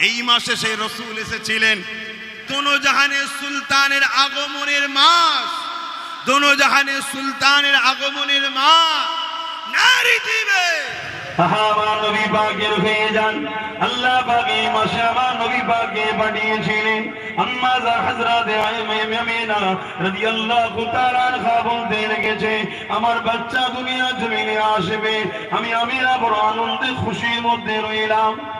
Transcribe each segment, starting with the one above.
এই মাসে সেই রসুল এসেছিলেন। দোনোজাহানের সুলতানের আগমনের মাস। দোনোজাহানের সুলতানের আগমনের মাস। নারী দিবে। আমার হয়ে যান। আল্লাহ মাসে আমার আমার বাচ্চা দুনিয়া জমিনে আসবে। আমি আমিনা বড় আনন্দে খুশির মধ্যে রইলাম।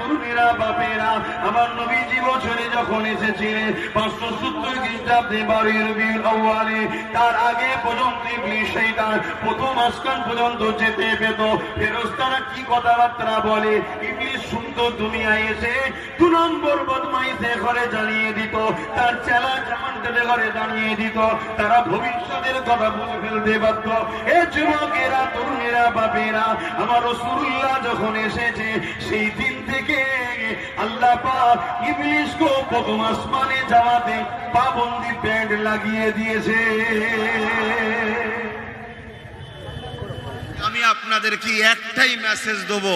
তরুণেরা বাপেরা, আমার নবীজি বছরে যখন এসেছিলেন, পাঁচশো সত্তর খ্রিস্টাব্দে বারোই রবিউল আউয়ালে, তার আগে পর্যন্ত ইবলিশ প্রথম আসকান পর্যন্ত যেতে পেত। ফেরেশতারা কি কথাবার্তা বলে? ইবলিশ শুনতো দুনিয়ায় এসে দু নম্বর বদমাইশে ঘরে জ্বালিয়ে দিত, তার চেলা জামানটাতে ঘরে দাঁড়িয়ে দিত, তারা ভবিষ্যতের কথা বলে ফেলতে পারত এ যুবকেরা, তরুণেরা, বাপেরা, আমার রসুল্লাহ যখন এসেছে, সেই দিন থেকে আল্লাহ পাক ইবলিশকে প্রথম আসমানে যাওয়াতে পাবন্দি ব্যান্ড লাগিয়ে দিয়েছে। আমি আপনাদেরকে একটাই মেসেজ দেব।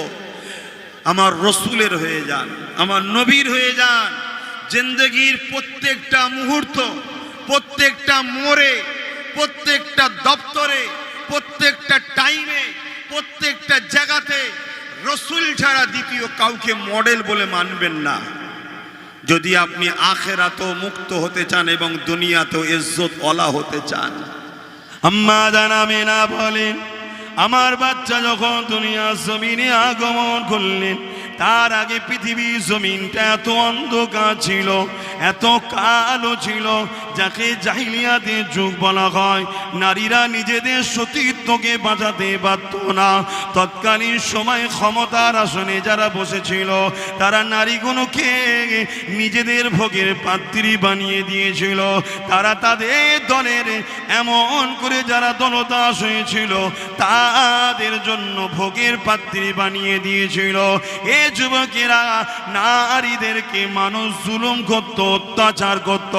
আমার রসুলের হয়ে যান, আমার নবীর হয়ে যান। জিন্দগির প্রত্যেকটা মুহূর্ত, প্রত্যেকটা মোড়ে, প্রত্যেকটা দপ্তরে, প্রত্যেকটা টাইমে প্রত্যেকটা জায়গাতে রসুল ছাড়া দ্বিতীয় কাউকে মডেল বলে মানবেন না। যদি আপনি আখেরাতেও মুক্ত হতে চান এবং দুনিয়াতেও ইজ্জত অলা হতে চান। আম্মা জানা না বলেন আমার বাচ্চা যখন দুনিয়া জমিনে আগমন করলেন তার আগে পৃথিবী জমিনটা এত অন্ধকার ছিল, এত কালো ছিল, যাকে জাহিলিয়াতে যুগ বলা হয়। নারীরা নিজেদের সতীর্থকে বাঁচাতে পারত না। তৎকালীন সময় ক্ষমতার আসনে যারা বসেছিল, তারা নারীগুলোকে নিজেদের ভোগের পাত্রী বানিয়ে দিয়েছিল। তারা তাদের দলের এমন করে যারা দলদাস হয়েছিল, তাদের জন্য ভোগের পাত্রী বানিয়ে দিয়েছিল। এ যুবকেরা, নারীদেরকে মানুষ জুলুম করত, অত্যাচার করত,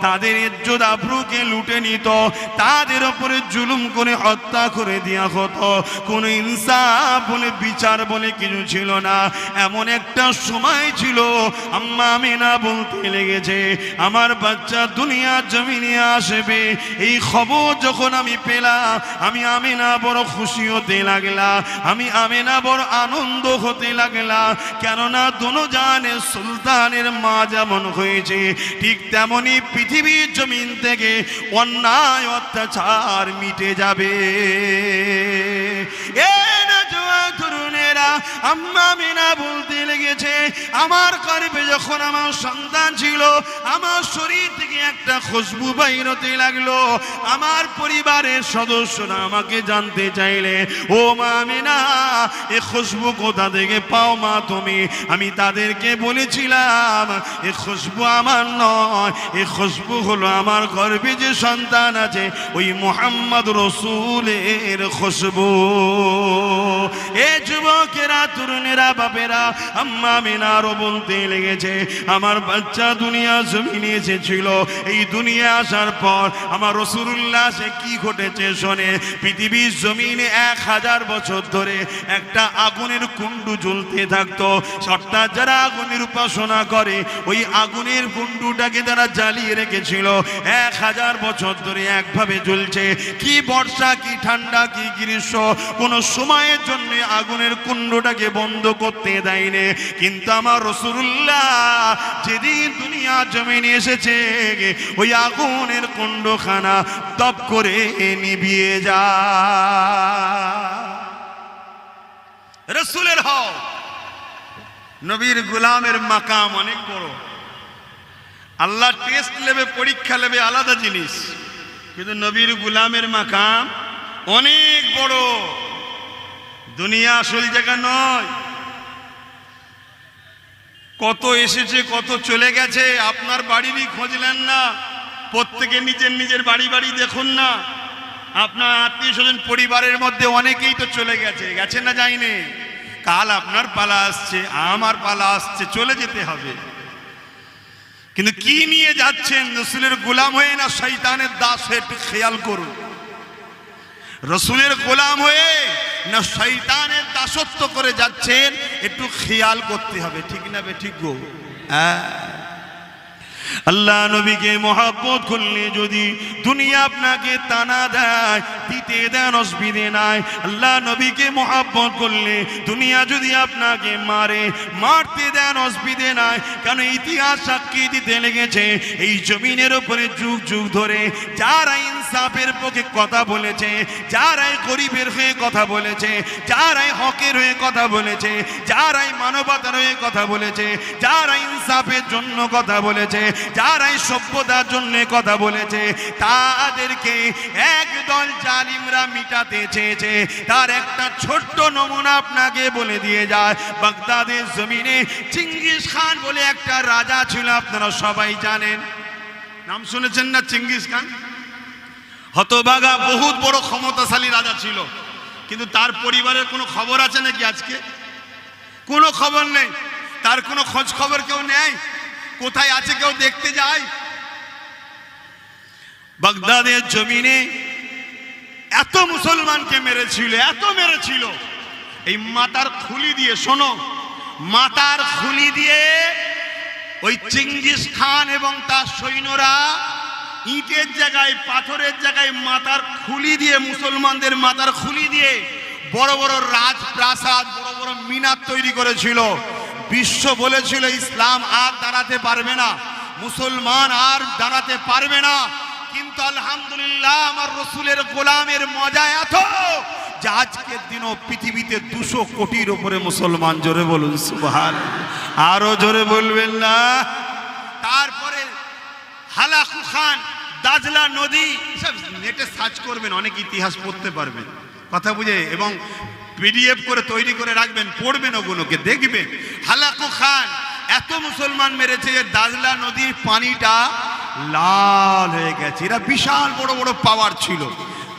তাদের ইজ্জত আব্রুকে লুটে নিত, তাদের উপরে জুলুম করে হত্যা করে দেওয়া হতো। কোনো ইনসাফ বলে, বিচার বলে কিছু ছিল না। এমন একটা সময় ছিল, আম্মা আমি না বলতে লেগেছে, আমার বাচ্চা দুনিয়া জমিনে আসবে। এই খবর যখন আমি পেলাম, আমি আমিনা বড় খুশি হতে লাগলা আমি আমিনা বড় আনন্দ হতে লাগলা কেননা দোনো জানে সুলতানের মা যেমন হয়েছে, ঠিক তেমনি পৃথিবীর জমিন থেকে অন্যায় অত্যাচার মিটে যাবে। এ না তরুণেরা, আম্মা মিনা বলতে লেগেছে, আমার গর্ভে যখন আমার সন্তান ছিল, আমার শরীর থেকে একটা খুশবু বাইর হতে লাগল। আমার পরিবারের সদস্যরা আমাকে জানতে চাইলে, ও মা মিনা এ খুশবু কোথা থেকে পাও মা তুমি? আমি তাদেরকে বলেছিলাম, এ খুশবু আমার নয়, এ খুশবু হলো আমার গর্ভে যে সন্তান আছে, ওই মোহাম্মদ রসুলের খুশবু। এ যুবকেরা বাপেরা, আম্মা মিনারও বলতে লেগেছে, আমার বাচ্চা দুনিয়া জমিনে এসেছিল। এই দুনিয়া আসার পর আমার রসুল্লাহ সে কি ঘটেছে শোনে? পৃথিবীর জমিনে এক হাজার বছর ধরে একটা আগুনের কুণ্ডু জ্বলতে থাকতো। অর্থাৎ যারা আগুনের উপাসনা করে, ওই আগুনের কুণ্ডুটাকে তারা জ্বালিয়ে রেখেছিল। এক হাজার বছর ধরে একভাবে জ্বলছে। কি বর্ষা, কি ঠান্ডা, কি গ্রীষ্ম, কোনো সময়ের জন্য আগুনের কুণ্ডটাকে বন্ধ করতে দেয়নি। কিন্তু আমার রসুল্লাহ যেদিন দুনিয়া জমিনে এসেছে, ওই আগুনের কুণ্ডখানা তপ করে নিবিয়ে যা। রসুলের হও নবীর গুলামের মাকাম অনেক বড়। আল্লাহ টেস্ট নেবে, পরীক্ষা নেবে, আলাদা জিনিস। কিন্তু নবীর গুলামের মাকাম অনেক বড়। দুনিয়া আসল জায়গা নয়। কত এসেছে, কত চলে গেছে, আপনার বাড়িরই খোঁজলেন না। প্রত্যেকে নিজের নিজের বাড়ি বাড়ি দেখুন না। আপনার আত্মীয় স্বজন পরিবারের মধ্যে অনেকেই তো চলে গেছে গেছে না যায়নি। কাল আপনার পালা আসছে, আমার পালা আসছে, চলে যেতে হবে। কিন্তু কি নিয়ে যাচ্ছেন? রসুলের গোলাম হয়ে না শৈতানের দাস হয়ে একটু খেয়াল করুন। রসুলের গোলাম হয়ে না শৈতানের দাসত্ব করে যাচ্ছেন একটু খেয়াল করতে হবে ঠিক না বে ঠিক গো? হ্যাঁ আল্লাহ নবীকে মহাব্বত করলে যদি দুনিয়া আপনাকে টানা দেয়, দিতে দেন অসুবিধে নাই আল্লাহ নবীকে মহাব্বত করলে দুনিয়া যদি আপনাকে মারে, মারতে দেন অসুবিধে নাই কারণ ইতিহাস সাক্ষী দিতে লেগেছে, এই জমিনের উপরে যুগ যুগ ধরে যারা ইনসাফের পক্ষে কথা বলেছে, যারাই গরিবের হয়ে কথা বলেছে, যারাই হকের হয়ে কথা বলেছে, যারাই মানবতার হয়ে কথা বলেছে, যারা ইনসাফের জন্য কথা বলেছে যারাই সভ্যতার জন্য কথা বলেছে, তাদেরকে একদল জালিমরা মিটাতে চেয়েছে। তার একটা ছোট্ট নমুনা আপনাকে বলে দিয়ে যায়। বাগদাদের জমিনে চিঙ্গিস খান বলে একটা রাজা ছিল, আপনারা সবাই জানেন। নাম শুনেছেন না চিঙ্গিস খান? হতবাগা বহুত বড় ক্ষমতাশালী রাজা ছিল। কিন্তু তার পরিবারের কোনো খবর আছে নাকি আজকে? কোনো খবর নেই। তার কোনো খোঁজ খবর কেউ নেয়? কোথায় আছে কেউ দেখতে যায়? বাগদাদের জমিনে এত মুসলমানকে মেরেছিল, এত মেরেছিল। এই মাতার খুলি দিয়ে, শোনো, মাতার খুলি দিয়ে ওই চিঙ্গিস খান এবং তার সৈন্যরা ইটের জায়গায়, পাথরের জায়গায় মাতার খুলি দিয়ে, মুসলমানদের মাতার খুলি দিয়ে বড় বড় রাজপ্রাসাদ, বড় বড় মিনার তৈরি করেছিল। বিশ্ব বলেছিল, ইসলাম আর দাঁড়াতে পারবে না। মুসলমান আর দাঁড়াতে পারবে না। কিন্তু আলহামদুলিল্লাহ, আমার রসুলের গোলামের মজা এত যে আজকের দিনও পৃথিবীতে দুশো কোটির উপরে মুসলমান, জোরে বলুন, সুবহান। আরও জোরে বলবেন না। তারপরে হালাকু খান, দাজলা নদী সব নেটে সার্চ করবেন, অনেক ইতিহাস পড়তে পারবেন। কথা বুঝে? এবং পিডিএফ করে তৈরি করে রাখবেন, পড়বেন ওগুলোকে, দেখবেন। হালাকু খান, এত মুসলমান মেরেছে যে দাজলা নদীর পানিটা লাল হয়ে গেছে। এরা বিশাল বড় বড় পাওয়ার ছিল।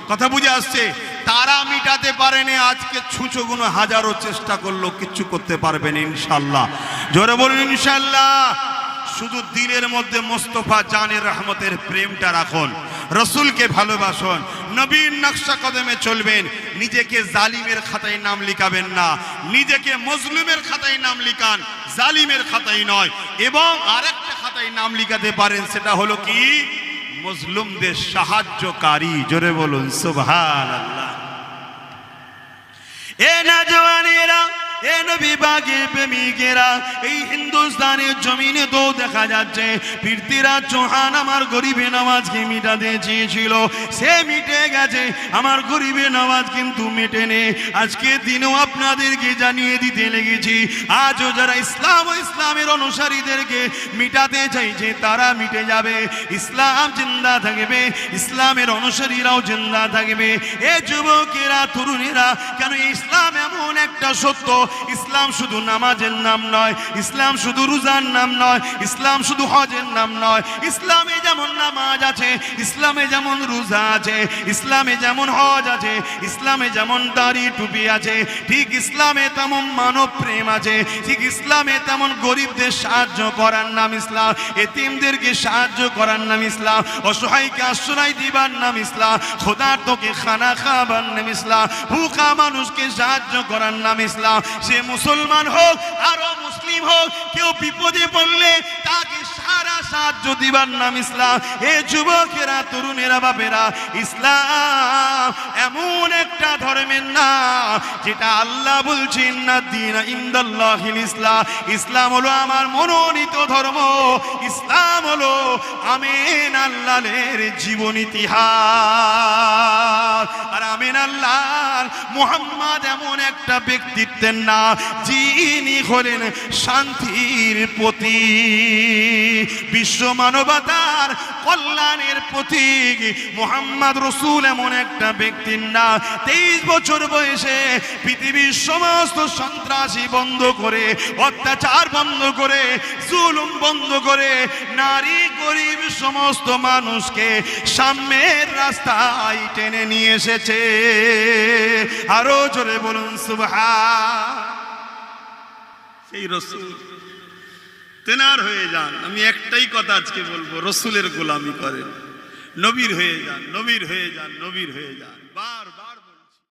কথা বুঝে আসছে? তারা মিটাতে পারেনি, আজকে ছুঁচোগুলো হাজারো চেষ্টা করল, কিচ্ছু করতে পারবেন ইনশাল্লাহ। জোরে বলুন, ইনশাল্লাহ। শুধু দিলের মধ্যে মোস্তফা জানের রহমতের প্রেমটা রাখুন, রসুলকে ভালোবাসুন নবীন নকশা কদমে চলবেন, নিজেকে জালিমের খাতায় নাম লিখাবেন না, নিজেকে মজলুমের খাতায় নাম লিখান, জালিমের খাতায় নয়, এবং আরেকটা খাতায় নাম লিখাতে পারেন, সেটা হলো কি? মজলুমদের সাহায্যকারী, জোরে বলুন সুবহান আল্লাহ এ নজওয়ানেরা এ নবী বাগে প্রেমিকেরা এই হিন্দুস্তানের জমিনে তো দেখা যাচ্ছে পৃথ্বীরাজ চৌহান আমার গরিবে নামাজকে মিটাতে চেয়েছিল। সে মিটে গেছে, আমার গরিবে নামাজ কিন্তু মেটে নে। আজকে দিনেও আপনাদেরকে জানিয়ে দিতে লেগেছি, আজও যারা ইসলাম ও ইসলামের অনুসারীদেরকে মিটাতে চাইছে, তারা মিটে যাবে। ইসলাম জিন্দা থাকবে, ইসলামের অনুসারীরাও জিন্দা থাকবে। এ যুবকেরা, তরুণীরা, কেন ইসলাম এমন একটা সত্য? ইসলাম শুধু নামাজের নাম নয়, ইসলাম শুধু রোজার নাম নয়, ইসলাম শুধু হজের নাম নয়, ইসলামে যেমন নামাজ আছে, ইসলামে যেমন রোজা আছে, ইসলামে যেমন হজ আছে, ইসলামে যেমন দাড়ি টুপি আছে, ঠিক ইসলামে তেমন মানব প্রেম আছে, ঠিক ইসলামে তেমন গরিবদের সাহায্য করার নাম ইসলাম, এতিমদেরকে সাহায্য করার নাম ইসলাম, অসহায়কে আশ্রয় দিবার নাম ইসলাম খোদার তোকে খানা খাবার নাম ইসলাম ভুকা মানুষকে সাহায্য করার নাম ইসলাম, সে মুসলমান হোক, আরও মুসলিম হোক, কেউ বিপদে পড়লে তাকে সাহায্য দিবার নাম ইসলাম। এ যুবকেরা তরুণেরা বাপেরা ইসলাম এমন একটা ধর্মের নাম যেটা আল্লাহ বলছেন না দিন ইন্দাল্লাহিল ইসলাম। ইসলাম হলো আমার মনোনীত ধর্ম। ইসলাম হলো আমেন আল্লাহের জীবন ইতিহাস। আর আমেন আল্লাহ মোহাম্মদ এমন একটা ব্যক্তিত্বের নাম যিনি হলেন শান্তির প্রতি বিশ্ব মানবতার কল্যাণের প্রতীক মোহাম্মদ রসুল এমন একটা ব্যক্তির না তেইশ বছর বয়সে পৃথিবীর সমস্ত সন্ত্রাসী বন্ধ করে, অত্যাচার বন্ধ করে, জুলুম বন্ধ করে, নারী গরিব সমস্ত মানুষকে সাম্যের রাস্তায় টেনে নিয়ে এসেছে। আরও জোরে বলুন সুবহা সেই রসুল, তেনার হয়ে যান। আমি একটাই কথা আজকে বলব, রসুলের গোলামি করেন। নবীর হয়ে যান, নবীর হয়ে যান, নবীর হয়ে যান।